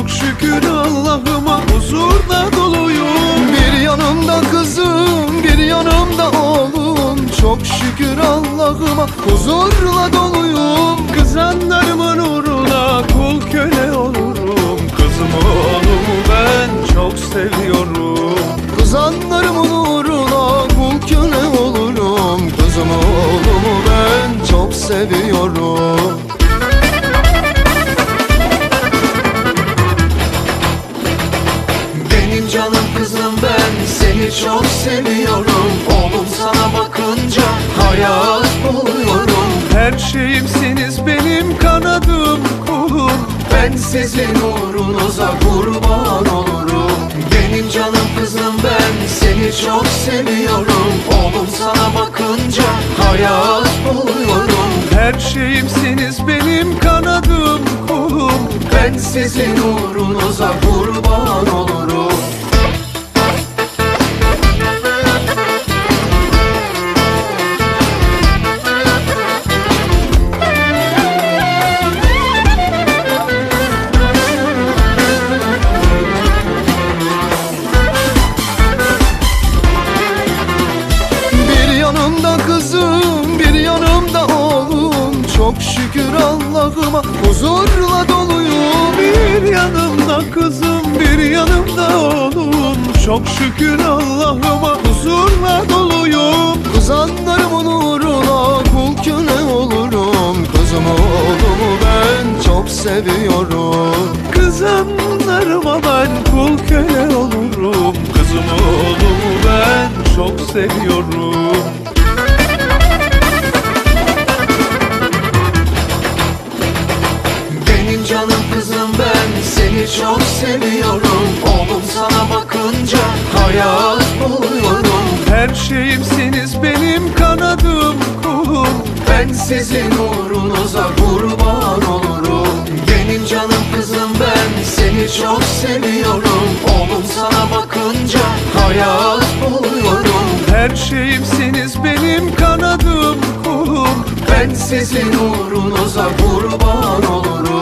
Çok şükür Allah'ıma huzurla doluyum. Bir yanımda kızım bir yanımda oğlum. Çok şükür Allah'ıma huzurla doluyum. Kızanlarımın uğruna kul köle olurum. Kızım oğlumu ben çok seviyorum. Kızanlarımın uğruna kul köle olurum. Kızım oğlumu ben çok seviyorum. Kızım ben. Seni çok seviyorum. Oğlum sana bakınca hayat buluyorum. Her şeyimsiniz benim kanadım kulum Ben sizin uğrunuza kurban olurum. Benim canım kızım ben. Seni çok seviyorum. Oğlum sana bakınca hayat buluyorum. Her şeyimsiniz benim kanadım kulum Ben sizin uğrunuza kurban olurum kızım bir yanımda oğlum Çok şükür Allah'ıma huzurla doluyum. Kızanlarımın uğruna kul köle olurum. Kızım oğlumu ben çok seviyorum. Kızanlarıma ben kul köle olurum. Kızım oğlumu ben çok seviyorum. Benim canım kızım ben seni çok seviyorum. Oğlum sana bakınca hayat buluyorum. Her şeyimsiniz benim kanadım kulum. Ben sizin uğrunuza kurban olurum. Benim canım kızım ben seni çok seviyorum. Oğlum sana bakınca hayat buluyorum. Her şeyimsiniz benim kanadım kulum. Ben sizin uğrunuza kurban olurum